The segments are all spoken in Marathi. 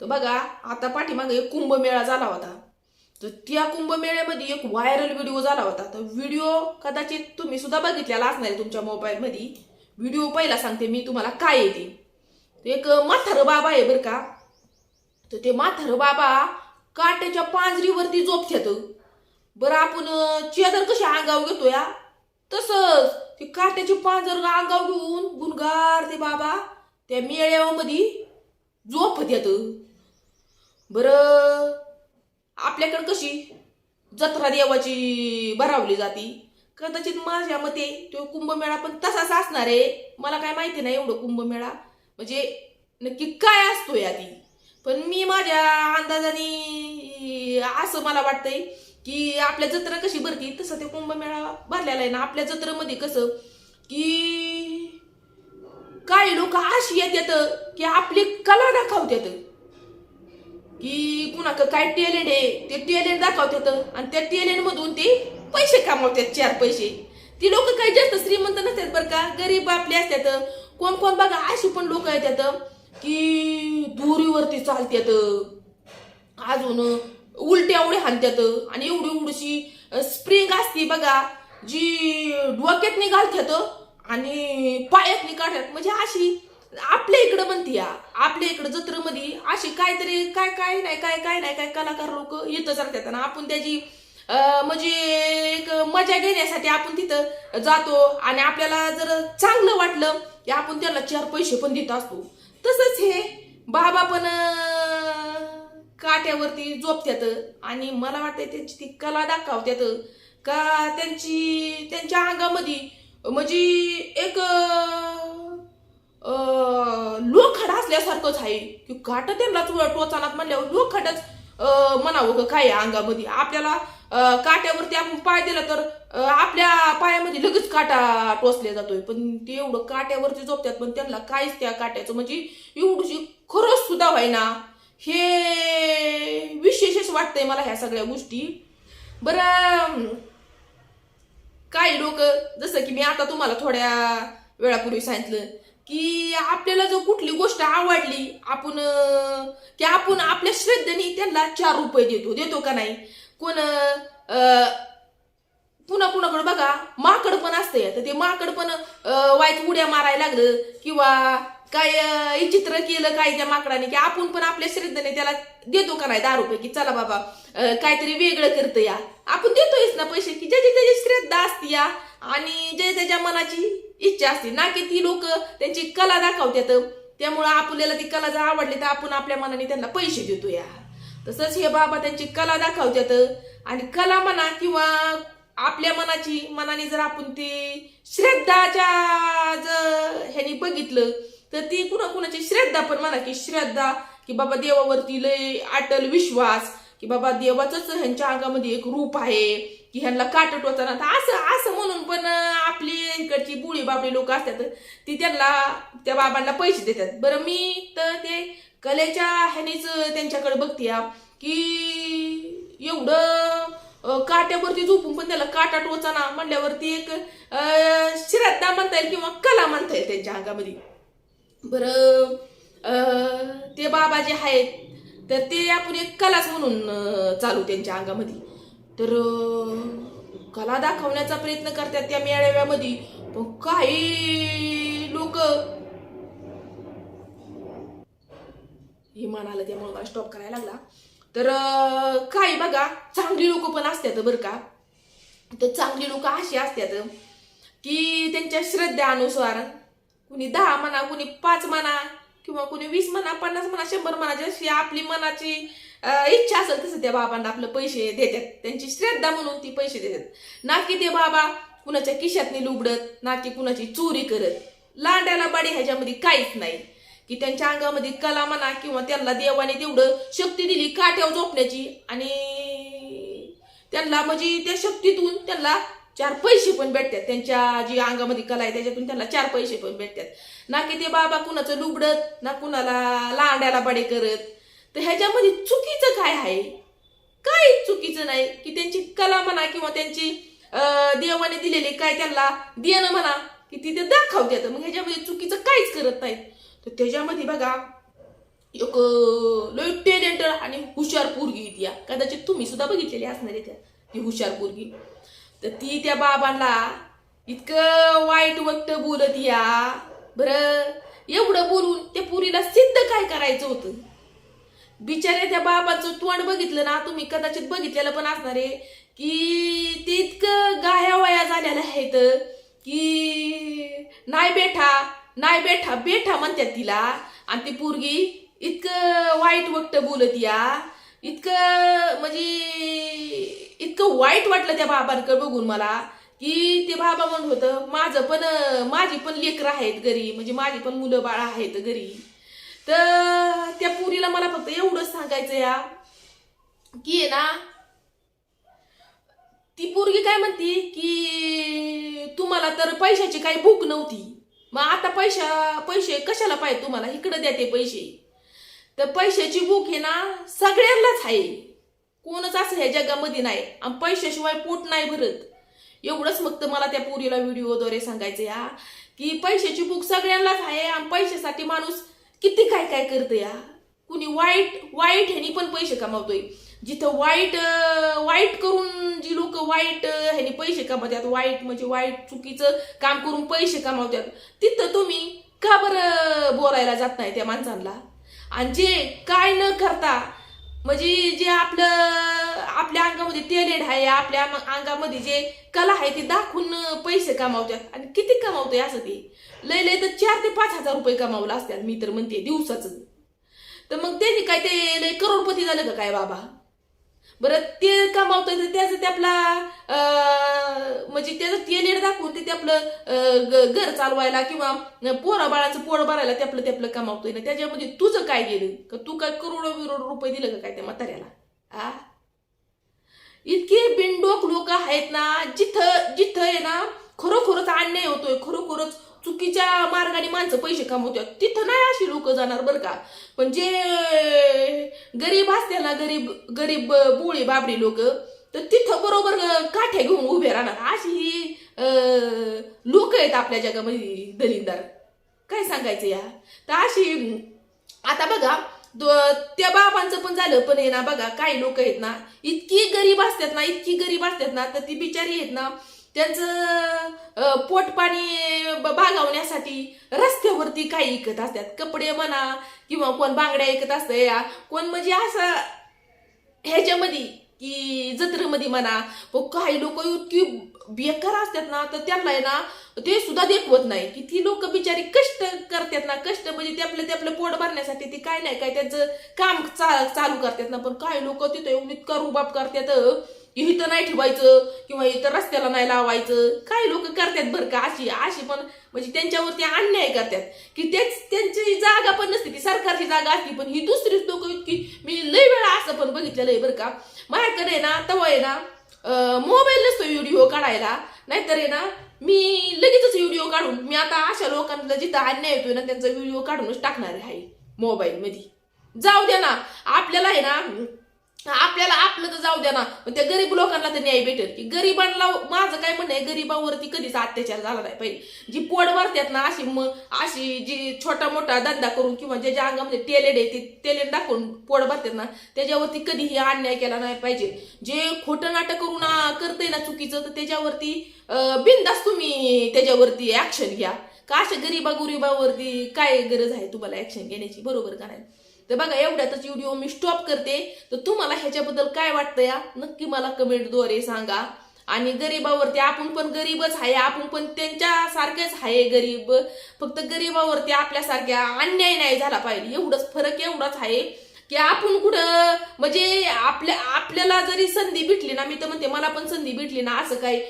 तर बघा आता पाठीमागे एक कुंभमेळा झाला होता. तर त्या कुंभमेळ्यामध्ये एक व्हायरल व्हिडिओ झाला होता. तर व्हिडिओ कदाचित तुम्ही सुद्धा बघितलेला असणार आहे तुमच्या मोबाईलमध्ये व्हिडिओ पहिला सांगते मी तुम्हाला काय येते एक म्हातारं बाबा आहे बरं का. तर ते म्हातारं बाबा काट्याच्या पांजरीवरती झोपत्यात. बरं आपण चेदर कशी अंगावर घेतो या तसंच ते काट्याची पांजर अंगावर घेऊन गुणगार ते बाबा त्या मेळ्यामध्ये झोपत येतं बरं. आपल्याकडं कशी? जत्रा देवाची भरावली जाती. कदाचित माझ्या मते तो कुंभमेळा पण तसाच असणार आहे. मला काय माहिती नाही एवढं कुंभमेळा. म्हणजे नक्की काय असतो या ती? पण मी माझ्या अंदाजाने असं मला वाटतंय की आपल्या जत्रा कशी भरती तसं ते कुंभमेळा भरलेला आहे ना. आपल्या जत्रेमध्ये कसं की काही लोक अशी येतात की आपली कला दाखवतात. की कुणाक काय टॅलेंट आहे? ते टॅलेंट दाखवतात आणि त्या टॅलेंट मधून ते पैसे कमावतात चार पैसे. ती लोक काही जास्त श्रीमंत नसतात बरं का? गरीब आपले असतात. कोण कोण बघा अशी पण लोक येतात की दोरीवरती चालतात. अजून उलट्या एवढे हाणत्यात आणि एवढी एवढीशी स्प्रिंग असते बघा जी डोक्यात घालतात आणि पायात काढतात. म्हणजे अशी आपल्या इकडं म्हणते या. आपल्या इकडं जत्रेमध्ये अशी काहीतरी काय काय नाही काय काय नाही काय कलाकार लोक येतच राहतात आणि आपण त्याची म्हणजे एक मजा घेण्यासाठी आपण तिथं जातो. आणि आपल्याला जर चांगलं वाटलं की आपण त्याला चार पैसे पण देत असतो. तसंच हे बाबा पण काट्यावरती झोपत्यात. आणि मला वाटतं त्यांची ती कला दाखवत्यात. का त्यांची त्यांच्या अंगामध्ये म्हणजे एक असल्यासारखंच आहे. की काट त्यांना टो- टोचानात म्हणल्यावर लोक अं, म्हणावं का काय अंगामध्ये. आपल्याला काट्यावरती आपण पाय दिला तर आपल्या पायामध्ये लगेच काटा टोचल्या जातोय. पण ते एवढं काट्यावरती झोपतात पण त्यांना काहीच त्या काट्याचं म्हणजे एवढी खरंच सुद्धा व्हायना. हे विशेषच वाटतंय मला ह्या सगळ्या गोष्टी. बरं काही लोक जसं की मी आता तुम्हाला थोड्या वेळापूर्वी सांगितलं की आपल्याला जर कुठली गोष्ट आवडली आपण की आपण आपल्या श्रद्धेने त्यांना चार रुपये देतो. देतो का नाही? कोण अं, पुन्हा कुणाकडे बघा माकड पण असते तर ते माकड पण वाईट उड्या मारायला लागलं किंवा काय विचित्र चित्र केलं काय त्या माकडाने की आपण पण आपल्या श्रद्धेने त्याला देतो का नाही? दहा रुपये की चला बाबा काहीतरी वेगळं करतं या. आपण देतोयच ना पैसे की ज्याची त्याची श्रद्धा असते या. आणि ज्या त्याच्या मनाची इच्छा असते. ना की ती लोक त्यांची कला दाखवतात. त्यामुळं आपल्याला ती कला जर आवडली तर आपण आपल्या मनाने त्यांना पैसे देतो या. तसंच हे बाबा त्यांची कला दाखवतात. आणि कला म्हणा किंवा आपल्या मनाची मनाने जर आपण ती श्रद्धाच्या जर ह्यानी बघितलं तर ती कुणा कुणाची श्रद्धा पण म्हणा की श्रद्धा की बाबा देवावरती लय अटल विश्वास की बाबा देवाचंच ह्यांच्या अंगामध्ये एक रूप आहे. की ह्यांना काट टोचना तर असं असं म्हणून पण आपली इकडची बुळी बाबडी लोक असतात ती त्यांना त्या बाबांना पैसे देतात. बरं मी तर ते कलेच्या ह्यानेच त्यांच्याकडे बघतीया की एवढं काट्यावरती झोपून पण त्याला काटा टोचाना म्हणल्यावरती एक श्रद्धा म्हणता येईल किंवा कला म्हणता येईल त्यांच्या अंगामध्ये. बरं ते बाबा जे आहेत तर ते आपण एक कलाच म्हणून चालू त्यांच्या अंगामध्ये. तर कला दाखवण्याचा प्रयत्न करतात त्या मेळाव्यामध्ये. पण काही लोक हे म्हणाला त्यामुळे मला स्टॉप करायला लागला. तर काही बघा चांगली लोक पण असतात बरं का. तर चांगली लोक अशी असतात की त्यांच्या श्रद्धेनुसार कुणी दहा म्हणा कुणी पाच म्हणा किंवा कुणी वीस म्हणा पन्नास म्हणा शंभर म्हणा जशी आपली मनाची इच्छा असेल तसं त्या बाबांना आपलं पैसे देतात. त्यांची श्रद्धा म्हणून ती पैसे देतात. ना की ते बाबा कुणाच्या खिशातनी लुबडत ना की कुणाची चोरी करत. लांड्याला बाडी ह्याच्यामध्ये काहीच नाही. की त्यांच्या अंगामध्ये कला म्हणा किंवा त्यांना देवाने तेवढं शक्ती दिली काट्यावर झोपण्याची आणि त्यांना म्हणजे त्या शक्तीतून त्यांना चार पैसे पण भेटतात. त्यांच्या जी अंगामध्ये कला आहे त्याच्यातून त्यांना चार पैसे पण भेटतात. ना की ते बाबा कुणाचं लुबडत ना कुणाला लांड्याला बडे करत. तर ह्याच्यामध्ये चुकीचं काय आहे? काही चुकीचं नाही? की त्यांची कला म्हणा किंवा त्यांची देवाने दिलेली काय त्यांना देणं म्हणा की तिथे दाखवतात. मग ह्याच्यामध्ये चुकीचं काहीच करत नाहीत. तर त्याच्यामध्ये बघा एक अं, लय आणि हुशार पोरगी ती कदाचित तुम्ही सुद्धा बघितलेली असणार आहे त्या ती हुशार पोरगी. तर ती त्या बाबांना इतकं वाईट वक्त बोलत या. बरं? एवढं बोलून त्या पुरीला सिद्ध काय करायचं होतं? बिचारे त्या बाबाचं तोंड बघितलं ना तुम्ही कदाचित बघितलेलं पण असणार आहे की ते इतकं गाया वया झालेलं आहेत की नाही बेठा नाही बेठा बेठा म्हणतात तिला. आणि ती पोरगी इतकं वाईट वक्त बोलत या. इतकं म्हणजे इतकं वाईट वाटलं त्या बाबांकडे बघून मला की ते बाबा म्हणत होतं माझं पण माझी पण लेकरं आहेत घरी म्हणजे माझी पण मुलं बाळ आहेत घरी. तर त्या पुरीला मला फक्त एवढंच सांगायचं या की आहे ना ती पोरगी काय म्हणती की तुम्हाला तर पैशाची काही भूक नव्हती. मग आता पैशा पैसे कशाला पाहिजे तुम्हाला? इकडं द्या ते पैसे. तर पैशाची भूक आहे ना सगळ्यांनाच आहे. कोणच असं ह्या जगामध्ये नाही आणि पैशाशिवाय पोट नाही भरत. एवढंच फक्त मला त्या पोरीला व्हिडिओद्वारे सांगायचं या की पैशाची भूक सगळ्यांनाच आहे आणि पैशासाठी माणूस किती काय काय करतं या. कुणी वाईट वाईट ह्यानी पण पैसे कमावतोय. जिथं वाईट वाईट करून जी लोक वाईट ह्यानी पैसे कमावतात. वाईट म्हणजे वाईट चुकीचं काम करून पैसे कमावतात. तिथं तुम्ही का बरं बोलायला जात नाही त्या माणसांना? आणि जे काय न करता म्हणजे जे आपलं आपल्या अंगामध्ये टॅलेंट आहे आपल्या अंगामध्ये जे कला आहे ती दाखवून पैसे कमावतात. आणि किती कमावतोय असं ते? लय लय तर चार ते पाच हजार रुपये कमावलं असतात मी तर म्हणते दिवसाचं. तर मग त्यांनी काय ते लय करोडपती झालं का काय बाबा? बरं ते कमावतोय तर त्याचं ते आपला म्हणजे त्याचं ते टॅलेंट दाखवून ते ते आपलं ग- घर चालवायला किंवा पोरा बाळाचं भरायला ते आपलं ते आपलं कमावतोय ना त्याच्यामध्ये तुझं काय गेलं? का तू काय करोडो बिरोड रुपये दिलं का काय त्या म्हाताऱ्याला? आ? इतके बिनडोक लोक आहेत ना जिथं जिथं आहे ना खरोखरच अन्याय होतोय खरोखरच चुकीच्या मार्गाने माणसं पैसे कमवतात. तिथं नाही अशी लोक जाणार बरं का. पण जे गरीब असते ना गरीब गरीब बोळी बाबडी लोक तर तिथं बरोबर काठ्या घेऊन उभे राहणार. अशी ही लोक आहेत आपल्या जगामध्ये दलिंदार. काय सांगायचं या? तर अशी आता बघा त्या बाबांचं पण झालं पण आहे ना बघा काही लोक आहेत ना इतकी गरीब असतात ना इतकी गरीब असतात ना तर ती बिचारी आहेत ना त्यांचं पोटपाणी भागवण्यासाठी रस्त्यावरती काही विकत असतात. कपडे म्हणा किंवा कोण बांगड्या ऐकत असतं या. कोण म्हणजे असं ह्याच्यामध्ये की जत्रेमध्ये म्हणा काही लोक इतकी बेकार असतात ना तर त्यांना आहे ना ते सुद्धा देखवत नाही. की ती लोक बिचारी कष्ट करतात ना कष्ट म्हणजे ते आपलं ते आपलं पोट भरण्यासाठी ते काय नाही काय त्यांचं काम चा- चालू करतात ना. पण काही लोक तिथं एवढी इतका करतात की इथं नाही ठेवायचं किंवा इथं रस्त्याला नाही लावायचं. काही लोक करतात बरं का अशी अशी पण म्हणजे त्यांच्यावरती अन्याय करतात. की तेच त्यांची जागा पण नसते ती सरकारची जागा असली पण ही दुसरीच लोक इतकी मी लय वेळा असं पण बघितलेलं आहे बरं का. माझ्याकडे आहे ना तवा आहे ना मोबाईल नसतो व्हिडिओ काढायला. नाहीतर आहे ना मी लगेचच व्हिडिओ काढून मी आता अशा लोकांना जिथं अन्याय येतोय ना त्यांचा व्हिडिओ काढूनच टाकणार आहे मोबाईल मध्ये जाऊ द्या ना आपल्याला आहे ना आपल्याला आपलं तर जाऊ द्या ना. त्या गरीब लोकांना तर न्याय भेटेल. की गरीबांना माझं काय म्हणणं आहे गरिबावरती कधीच अत्याचार झाला नाही पाहिजे. जी पोट भरतात ना अशी मग अशी जी छोटा मोठा धंदा करून किंवा ज्याच्या अंगामध्ये टेलेड आहे ते टेलेड दाखवून पोट भरतात ना त्याच्यावरती कधीही अन्याय केला नाही पाहिजे. जे खोटं नाटक करून करतंय ना चुकीचं तर त्याच्यावरती अं, बिनधास्त तुम्ही त्याच्यावरती ऍक्शन घ्या. का अशा गरीबा गुरिबावरती काय गरज आहे तुम्हाला ऍक्शन घेण्याची? बरोबर का नाही? तर बघा एवढ्यातच व्हिडिओ मी स्टॉप करते. तर तुम्हाला ह्याच्याबद्दल काय वाटतं या? नक्की मला कमेंटद्वारे सांगा. आणि गरीबावरती आपण पण गरीबच आहे आपण पण त्यांच्यासारखेच आहे गरीब. फक्त गरीबावरती आपल्यासारख्या अन्याय नाही झाला पाहिजे. एवढंच फरक एवढाच आहे. की आपण कुठं म्हणजे आपल्या आपल्याला जरी संधी भेटली ना मी तर म्हणते मला पण संधी भेटली ना असं काही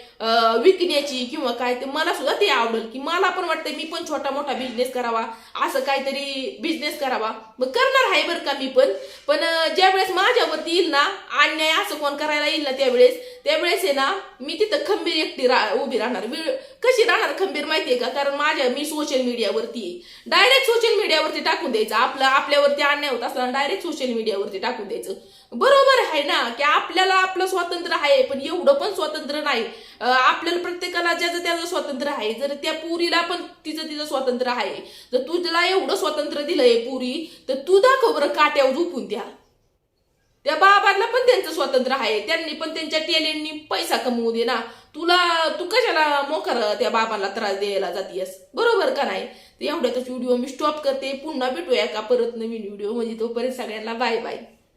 विकण्याची किंवा काय ते मला सुद्धा ते आवडेल. की मला पण वाटतं मी पण छोटा मोठा बिझनेस करावा असं काहीतरी बिझनेस करावा. मग करणार आहे बरं का मी पण. पण ज्यावेळेस माझ्यावरती येईल ना अन्याय असं कोण करायला येईल ना त्यावेळेस त्यावेळेस आहे ना मी तिथं खंबीर एकटी रा उभी राहणार. कशी राहणार खंबीर माहितीये का? कारण माझ्या मी सोशल मीडियावरती डायरेक्ट सोशल मीडियावरती टाकून द्यायचं. आपलं आपल्यावरती अन्याय होत असताना डायरेक्ट सोशल मीडियावरती टाकून द्यायचं. बरोबर आहे ना की आपल्याला आपलं स्वातंत्र्य आहे पण एवढं पण स्वातंत्र्य नाही. आपल्याला प्रत्येकाला ज्याचं त्याचं स्वातंत्र्य आहे जर त्या पुरीला पण तिचं तिचं स्वातंत्र्य आहे. जर तुझ्याला एवढं स्वातंत्र्य दिलंय पुरी तर तू दाखव बरं काट्यावर झोपून द्या त्या बाबांना पण त्यांचं स्वातंत्र्य आहे त्यांनी पण त्यांच्या टॅलेंटनी पैसा कमवू दे ना. तुला तू कशाला मोकार त्या बाबांना त्रास द्यायला जातीयस? बरोबर का नाही? तर एवढ्यातच व्हिडिओ मी स्टॉप करते. पुन्हा भेटूया का परत नवीन व्हिडिओ म्हणजे तोपर्यंत सगळ्यांना बाय बाय